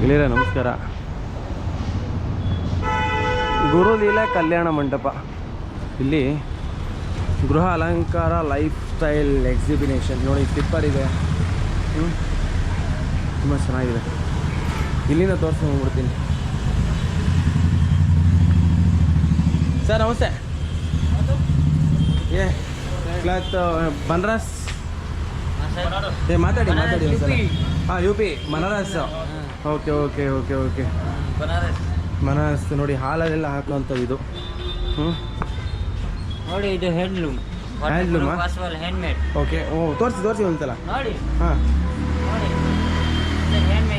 ಗೆಳೆಯರೆ ನಮಸ್ಕಾರ. ಗುರುಲೀಲಾ ಕಲ್ಯಾಣ ಮಂಟಪ. ಇಲ್ಲಿ ಗೃಹ ಅಲಂಕಾರ ಲೈಫ್ ಸ್ಟೈಲ್ ಎಕ್ಸಿಬಿನೇಷನ್ ನೋಡಿ ಸ್ಲಿಪ್ಪರ್ ಇದೆ. ತುಂಬ ಚೆನ್ನಾಗಿದೆ. ಇಲ್ಲಿಂದ ತೋರಿಸ್ಕೊಂಡು ಹೋಗ್ಬಿಡ್ತೀನಿ. ಸರ್ ನಮಸ್ತೆ. ಏ ಕ್ಲಾತ್ ಬನರಸ್? ಏ ಮಾತಾಡಿ ಮಾತಾಡಿ ಸರ್ ಹಾಂ U P Banaras okay okay okay okay. Banaras. Banaras ನೋಡಿ ಹಾಲಲ್ಲೆಲ್ಲ ಹಾಕುವಂಥದ್ದು ಇದು. ಹ್ಞೂ ನೋಡಿ ಇದು ಹ್ಯಾಂಡ್ಲೂಮ್ ಹ್ಯಾಂಡ್ಲೂಮ್ ಹ್ಯಾಂಡ್ಮೇಡ್ ಓಕೆ. ಓ ತೋರಿಸಿ ತೋರಿಸಿ ಒಂದ್ಸಲ. ನೋಡಿ. ಹಾಂ.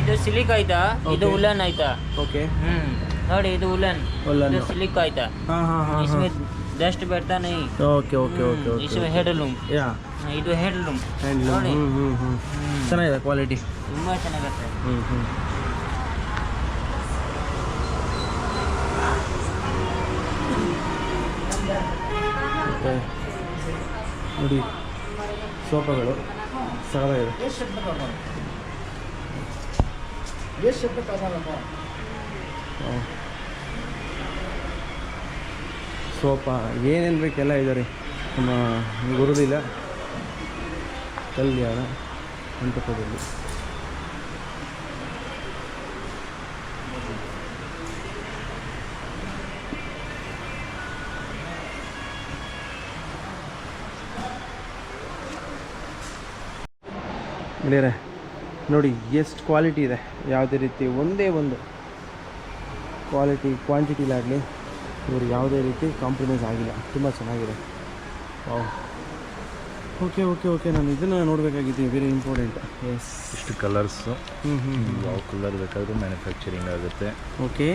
ಇದು ಸಿಲಿಕ್ ಆಯ್ತಾ? ಇದು ಉಲನ್ ಆಯ್ತಾ? ಓಕೆ. ಹ್ಮ್. ನೋಡಿ ಇದು ಉಲನ್ ಉಲನ್ ಸಿಲಿಕ್ ಆಯ್ತಾ? ಹಾಂ ಹಾಂ ಹಾಂ ಡಸ್ಟ್ ಬರ್ತಾ ನೈ okay okay okay okay Ismail handloom yeah. ಇದು ಹ್ಯಾಂಡ್ಲೂಮ್ ಹ್ಯಾಂಡ್ಲೂಮ್ ಹ್ಞೂ ಚೆನ್ನಾಗಿದೆ ಕ್ವಾಲಿಟಿ ತುಂಬ ಚೆನ್ನಾಗುತ್ತೆ. ಹ್ಞೂ ಹ್ಞೂ ಮತ್ತೆ ನೋಡಿ ಸೋಫಾಗಳು ಇದೆ ಸೋಫಾ ಏನೇನು ಬೇಕೆಲ್ಲ ಇದೆ ರೀ ನಮ್ಮ ಗುರುದಿಲ್ಲ ಕಲ್ಯಾಣ ಮಂಟಪದಲ್ಲಿ. ಗೆಳೆಯರೆ ನೋಡಿ ಎಷ್ಟು ಕ್ವಾಲಿಟಿ ಇದೆ. ಯಾವುದೇ ರೀತಿ ಒಂದೇ ಒಂದು ಕ್ವಾಲಿಟಿ ಕ್ವಾಂಟಿಟಿಲಾಗಲಿ ಇವರು ಯಾವುದೇ ರೀತಿ ಕಾಂಪ್ರಮೈಸ್ ಆಗಿಲ್ಲ. ತುಂಬ ಚೆನ್ನಾಗಿದೆ. ಓಕೆ ಓಕೆ ಓಕೆ ನಾನು ಇದನ್ನು ನೋಡಬೇಕಾಗಿದ್ದೀನಿ ವೆರಿ ಇಂಪಾರ್ಟೆಂಟ್ ಎಸ್ ಇಷ್ಟು ಕಲರ್ಸು ಹ್ಞೂ ಹ್ಞೂ ಯಾವ ಕಲರ್ ಬೇಕಾದರೂ ಮ್ಯಾನುಫ್ಯಾಕ್ಚರಿಂಗ್ ಆಗುತ್ತೆ. ಓಕೆ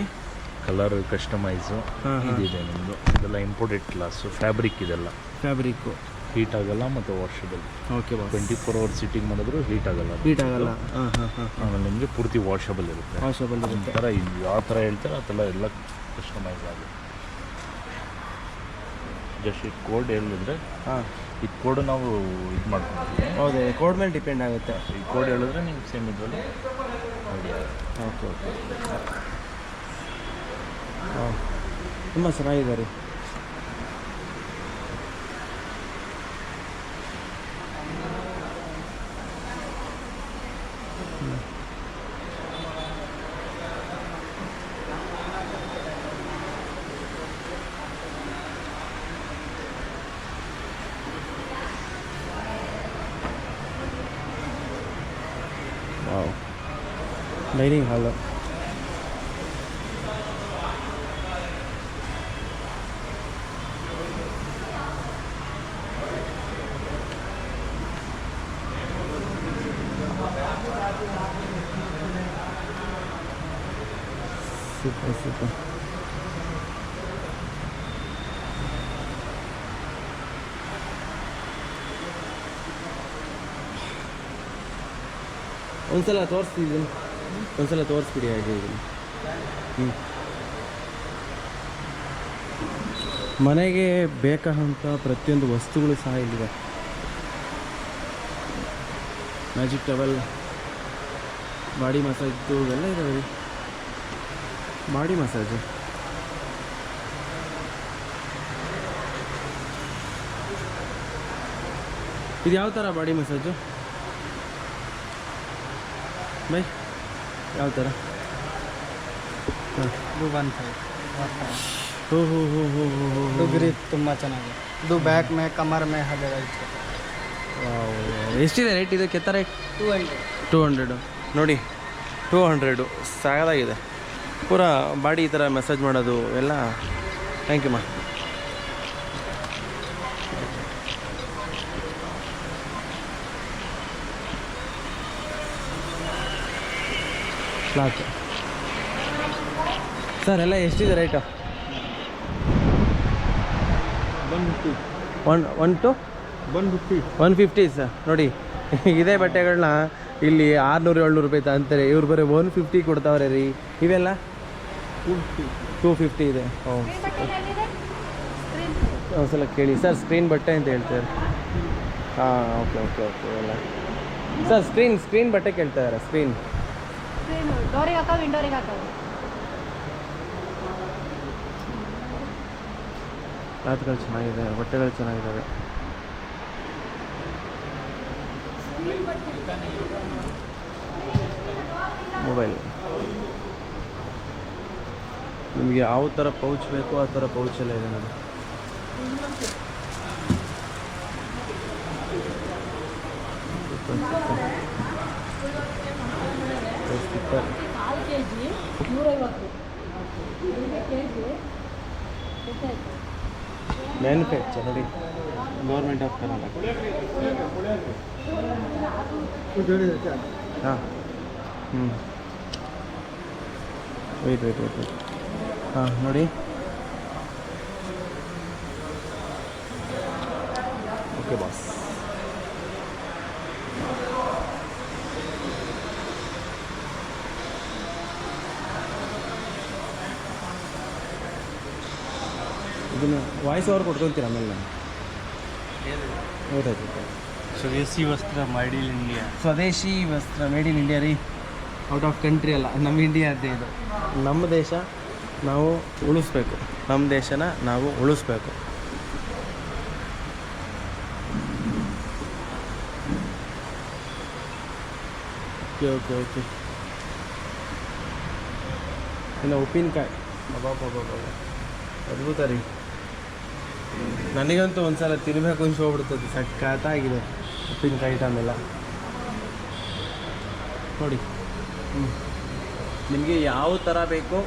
ಕಲರ್ ಕಸ್ಟಮೈಸು ಇದಿದೆ ನಿಮ್ಮದು ಇದೆಲ್ಲ ಇಂಪೋರ್ಟೆಡ್ ಕ್ಲಾಸು ಫ್ಯಾಬ್ರಿಕ್ ಇದೆಲ್ಲ. ಫ್ಯಾಬ್ರಿಕ್ಕು ಹೀಟ್ ಆಗಲ್ಲ ಮತ್ತು washable okay boss twenty four hour sitting ಮಾಡಿದ್ರು ಹೀಟ್ ಆಗಲ್ಲ. ಹೀಟ್ ಆಗಲ್ಲ. ಆಮೇಲೆ ನಿಮಗೆ ಪೂರ್ತಿ ವಾಷಬಲ್ ಇರುತ್ತೆ. ವಾಷಬಲ್ ಇರುತ್ತೆ. ಒಂಥರ ಇದು ಯಾವ ಥರ ಹೇಳ್ತಾರೆ ಆ ಥರ ಎಲ್ಲ ಕಸ್ಟಮೈಸ್ ಆಗುತ್ತೆ. ಜಸ್ಟ್ ಈ ಕೋಡ್ ಹೇಳಿದ್ರೆ ಹಾಂ. ಈ ಕೋಡ್ ನಾವು ಇದು ಮಾಡ್ತೀವಿ ಹೌದು ಕೋಡ್ ಮೇಲೆ ಡಿಪೆಂಡ್ ಆಗುತ್ತೆ. ಈ ಕೋಡ್ ಹೇಳಿದ್ರೆ ನಿಮ್ಗೆ ಸೇಮ್ ಇದರಲ್ಲಿ ಓಕೆ ಓಕೆ ಹಾಂ. ತುಂಬ ಚೆನ್ನಾಗಿದೆ ರೀ ಡೈನಿಂಗ್ ಹಾಲು ಸೂಪರ್ ಸೂಪರ್ ಒಂದ್ಸಲ ತೋರಿಸ್ತಿದ್ದೀನಿ ಒಂದ್ಸಲ ತೋರಿಸ್ಬಿಡಿ ಹಾಗೆ ಹ್ಞೂ ಮನೆಗೆ ಬೇಕಾದಂಥ ಪ್ರತಿಯೊಂದು ವಸ್ತುಗಳು ಸಹ ಇಲ್ಲಿದೆ ಮ್ಯಾಜಿಕ್ ಟವೆಲ್ ಬಾಡಿ ಮಸಾಜು ಎಲ್ಲ ಇದಾವೆ ರೀ. ಬಾಡಿ ಮಸಾಜು ಇದು ಯಾವ ಥರ ಬಾಡಿ ಮಸಾಜು ಬೈ. ಯಾವ ಥರ ಇದು ಒನ್ ಫೈವ್ ಹೋ ಹೋ ಹೋ ಹೋ ಹೋ ಹೋ ಇದು ಗ್ರಿಪ್ ತುಂಬ ಚೆನ್ನಾಗಿದೆ. ಇದು ಬ್ಯಾಕ್ ಮೇ ಕಮರ್ ಮೇ ಹಾಗೆ ಎಷ್ಟಿದೆ ರೇಟ್ ಇದು ಕೆತ್ತ rate two hundred two hundred ನೋಡಿ ಟೂ ಹಂಡ್ರೆಡು ಸಾಗದಾಗಿದೆ. ಪೂರಾ ಬಾಡಿ ಈ ಥರ ಮೆಸೇಜ್ ಮಾಡೋದು ಎಲ್ಲ. ಥ್ಯಾಂಕ್ ಯು ಮಾ ಕ್ಲಾತ್ ಸರ್ ಎಲ್ಲ ಎಷ್ಟಿದೆ rate one fifty one one to one fifty one fifty sir ನೋಡಿ ಇದೇ ಬಟ್ಟೆಗಳನ್ನ ಇಲ್ಲಿ ಆರುನೂರು ಏಳ್ನೂರು ರೂಪಾಯಿ ಅಂತಾರೆ ಇವ್ರು ಬರೀ ಒನ್ ಫಿಫ್ಟಿ ಕೊಡ್ತಾವ್ರೆ ರೀ. ಇವೆಲ್ಲ? ಟೂ ಫಿಫ್ಟಿ ಟೂ ಫಿಫ್ಟಿ ಇದೆ. ಹ್ಞೂ ಒಂದ್ಸಲ ಕೇಳಿ. ಸರ್ ಸ್ಕ್ರೀನ್ ಬಟ್ಟೆ ಅಂತ ಹೇಳ್ತಾರೆ ಹಾಂ ಓಕೆ ಓಕೆ ಓಕೆ ಎಲ್ಲ. ಸರ್ ಸ್ಕ್ರೀನ್ ಸ್ಕ್ರೀನ್ ಬಟ್ಟೆ ಕೇಳ್ತಾ ಇದ್ದಾರೆ ಸ್ಕ್ರೀನ್ ಡೋರಿಗೆ ಹಾಕೋ ವಿಂಡೋರಿಗೆ ಹಾಕೋ? ಕ್ಲಾತ್ಗಳು ಚೆನ್ನಾಗಿದೆ ಬಟ್ಟೆಗಳು ಚೆನ್ನಾಗಿದ್ದಾವೆ. ಮೊಬೈಲ್. ನಿಮಗೆ ಯಾವ ಥರ ಪೌಚ್ ಬೇಕು ಆ ಥರ ಪೌಚ್ ಎಲ್ಲ ಇದೆ ನೋಡಿ ಸ್ಟಿಕ್ಕರ್ ಕಾಲು ಕೆ ಜಿ ನೂರೈವತ್ತು ಕೆ ಜಿ ಮ್ಯಾನುಫ್ಯಾಕ್ಚರ್ ನೋಡಿ. ಗೌರ್ಮೆಂಟ್ ಆಫ್ ಕರ್ನಾಟಕ ಹಾಂ. ಹ್ಞೂ ವೆಯ್ಟ್ ವೆಯ್ಟ್ ವೆಯ್ಟ್ ವೆಯ್ಟ್ ಹಾಂ ನೋಡಿ. ಓಕೆ ಬಾಸ್ ಇದನ್ನು ವಾಯ್ಸ್ ಓವರ್ ಕೊಡ್ಕೊಳ್ತೀರಾ ಆಮೇಲೆ ನಾನು? ಹೌದಾಯ್ತು ಸ್ವದೇಶಿ ವಸ್ತ್ರ ಮೇಡ್ ಇನ್ ಇಂಡಿಯಾ ಸ್ವದೇಶಿ ವಸ್ತ್ರ ಮೇಡ್ ಇನ್ ಇಂಡಿಯಾ ರೀ. ಔಟ್ ಆಫ್ ಕಂಟ್ರಿ ಅಲ್ಲ ನಮ್ಮ ಇಂಡಿಯಾ ಅದೇ ಇದು. ನಮ್ಮ ದೇಶ ನಾವು ಉಳಿಸ್ಬೇಕು. ನಮ್ಮ ದೇಶನ ನಾವು ಉಳಿಸ್ಬೇಕು. ಓಕೆ ಓಕೆ ಓಕೆ ಇನ್ನು ಉಪ್ಪಿನಕಾಯಿ. ಅಬ್ಬಾ ಅದ್ಭುತ ರೀ. ನನಗಂತೂ ಒಂದ್ಸಲ ತಿನ್ನಬೇಕು ಅನ್ಸ್ಕೊಬಿಡ್ತದೆ ಸಖತ್ತಾಗಿದೆ ಉಪ್ಪಿನಕಾಯಿ ಐಟಮ್ ಎಲ್ಲ. ನೋಡಿ. ನಿಮಗೆ ಯಾವ ಥರ ಬೇಕೋ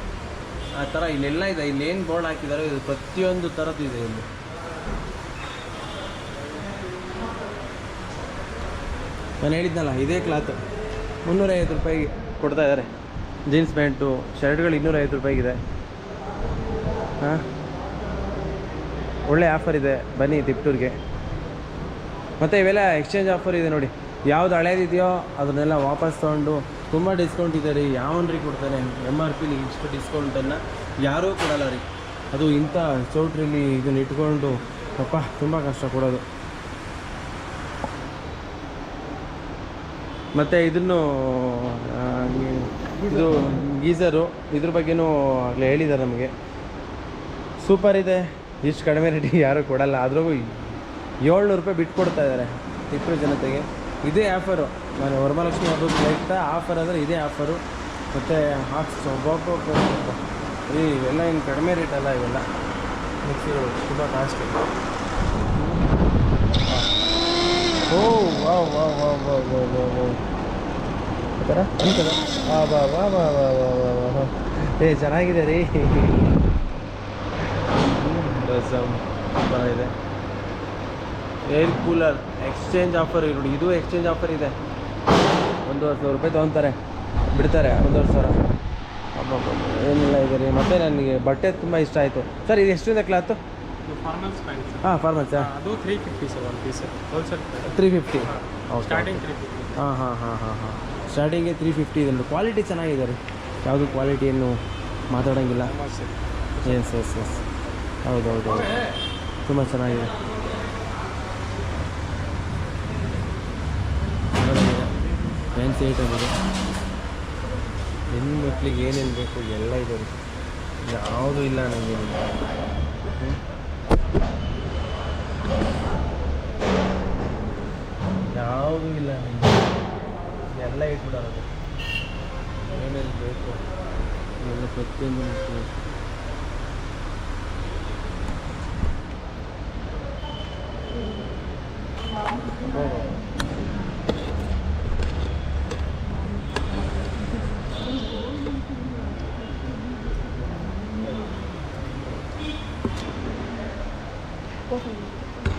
ಆ ಥರ ಇಲ್ಲೆಲ್ಲ ಇದೆ. ಇಲ್ಲೇನು ಬೋರ್ಡ್ ಹಾಕಿದಾರೋ ಇದು ಪ್ರತಿಯೊಂದು ಥರದ್ದು ಇದೆ ಇಲ್ಲಿ. ನಾನು ಹೇಳಿದ್ನಲ್ಲ, ಇದೇ ಕ್ಲಾತ್ ಮುನ್ನೂರೈವತ್ತು ರೂಪಾಯಿ ಕೊಡ್ತಾ ಇದ್ದಾರೆ ಜೀನ್ಸ್ ಪ್ಯಾಂಟು ಶರ್ಟ್ಗಳು ಇನ್ನೂರೈವತ್ತು ರೂಪಾಯಿಗಿದೆ. ಹಾಂ? ಒಳ್ಳೆ ಆಫರ್ ಇದೆ, ಬನ್ನಿ ತಿಪ್ಟೂರಿಗೆ. ಮತ್ತು ಇವೆಲ್ಲ ಎಕ್ಸ್ಚೇಂಜ್ ಆಫರ್ ಇದೆ ನೋಡಿ. ಯಾವ್ದು ಹಳೇದಿದೆಯೋ ಅದನ್ನೆಲ್ಲ ವಾಪಸ್ ತೊಗೊಂಡು ತುಂಬ ಡಿಸ್ಕೌಂಟ್ ಇದೆ ರೀ. ಯಾವನ್ರಿ ಕೊಡ್ತಾನೆ ಎಂ ಆರ್ ಪಿಲಿ ಇಷ್ಟು ಡಿಸ್ಕೌಂಟನ್ನು ಯಾರೂ ಕೊಡಲ್ಲ ರೀ. ಅದು ಇಂಥ ಚೌಟ್ರಿಲಿ ಇದನ್ನ ಇಟ್ಕೊಂಡು. ಅಪ್ಪ, ತುಂಬ ಕಷ್ಟ ಕೊಡೋದು. ಮತ್ತು ಇದನ್ನು ಇದು ಗೀಸರು, ಇದ್ರ ಬಗ್ಗೆನೂ ಆಗಲೇ ಹೇಳಿದ್ದಾರೆ ನಮಗೆ. ಸೂಪರ್ ಇದೆ. ಇಷ್ಟು ಕಡಿಮೆ ರೇಟಿಗೆ ಯಾರೂ ಕೊಡಲ್ಲ ಆದ್ರೂ ಏಳ್ನೂರು ರೂಪಾಯಿ ಬಿಟ್ಟು ಕೊಡ್ತಾ ಇದ್ದಾರೆ ತಿಪ್ಪೂರು ಜನತೆಗೆ ಇದೇ ಆಫರು ನಾನು ವರಮಹಾಲಕ್ಷ್ಮಿ ಹಬ್ಬದ ಪ್ರಯುಕ್ತ ಆಫರ್ ಆದರೆ ಇದೇ ಆಫರು ಮತ್ತು ಹಾಕ್ಸ್ ಒಬ್ಬೊಬ್ಬ ಈ ಇವೆಲ್ಲ ಏನು ಕಡಿಮೆ ರೇಟ್ ಅಲ್ಲ ಇವೆಲ್ಲ ಮಿಕ್ಸಿಗಳು ತುಂಬ ಕಾಸ್ಟ್ಲಿ ಓ ವಾ ವಾ ವಾ ವಾ ವಾ ವಾ ವಾ ಆ ಥರ ವಾ ವಾ ವಾ ವಾ ವಾ ವಾ ವಾ ವಾ ಏ ಚೆನ್ನಾಗಿದೆ ರೀ ರಸಮ್ ಇದೆ ಏರ್ ಕೂಲರ್ ಎಕ್ಸ್ಚೇಂಜ್ ಆಫರ್ ನೋಡಿ ಇದು ಎಕ್ಸ್ಚೇಂಜ್ ಆಫರ್ ಇದೆ. ಒಂದೂವರೆ ಸಾವಿರ ರೂಪಾಯಿ ತೊಗೊತಾರೆ ಬಿಡ್ತಾರೆ ಒಂದೂವರೆ ಸಾವಿರ. ಏನಿಲ್ಲ ಇದೆ ರೀ ಮತ್ತೆ ನನಗೆ ಬಟ್ಟೆ ತುಂಬ ಇಷ್ಟ ಆಯಿತು. ಸರ್ ಇದು ಎಷ್ಟಿದೆ ಕ್ಲಾತು? ಹಾಂ ಫಾರ್ಮಲ್ಸ್? ಅದು three fifty sir one piece wholesale three fifty starting three fifty ಹಾಂ ಹಾಂ ಹಾಂ ಹಾಂ ಹಾಂ. ಸ್ಟಾರ್ಟಿಂಗೇ ತ್ರೀ ಫಿಫ್ಟಿ ಇದೆ ನೋಡಿ. ಕ್ವಾಲಿಟಿ ಚೆನ್ನಾಗಿದೆ ರೀ. ಯಾವುದು ಕ್ವಾಲಿಟಿಯನ್ನು ಮಾತಾಡೋಂಗಿಲ್ಲ. ಎಸ್ ಎಸ್ ಎಸ್ ಹೌದು ಹೌದು ಹೌದು ತುಂಬ ಚೆನ್ನಾಗಿದೆ. ಫ್ಯಾನ್ಸಿ ಐಟಮ್ ಇದೆ. ಹೆಣ್ಣು ಮಕ್ಕಳಿಗೆ ಏನೇನು ಬೇಕು ಎಲ್ಲ ಇದೆ ಯಾವುದು ಯಾವುದೂ ಇಲ್ಲ ನನಗೆ ಯಾವುದೂ ಇಲ್ಲ ನನಗೆ ಎಲ್ಲ ಇಟ್ಬಿಡೋದು. ಏನೇನು ಬೇಕು? ಎಲ್ಲ ಪ್ರತಿಯೊಂದು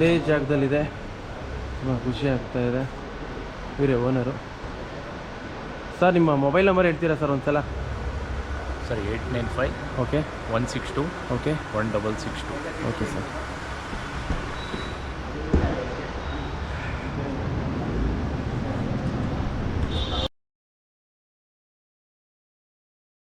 ಒಂದೇ ಜಾಗದಲ್ಲಿದೆ. ತುಂಬ ಖುಷಿ ಆಗ್ತಾ ಇದೆ. ಇವರೇ ಓನರು. ಸರ್ ನಿಮ್ಮ ಮೊಬೈಲ್ ನಂಬರ್ ಹೇಳ್ತೀರಾ ಸರ್ ಒಂದು ಸಲ sir eight nine five okay. One six two okay. One double six two okay sir.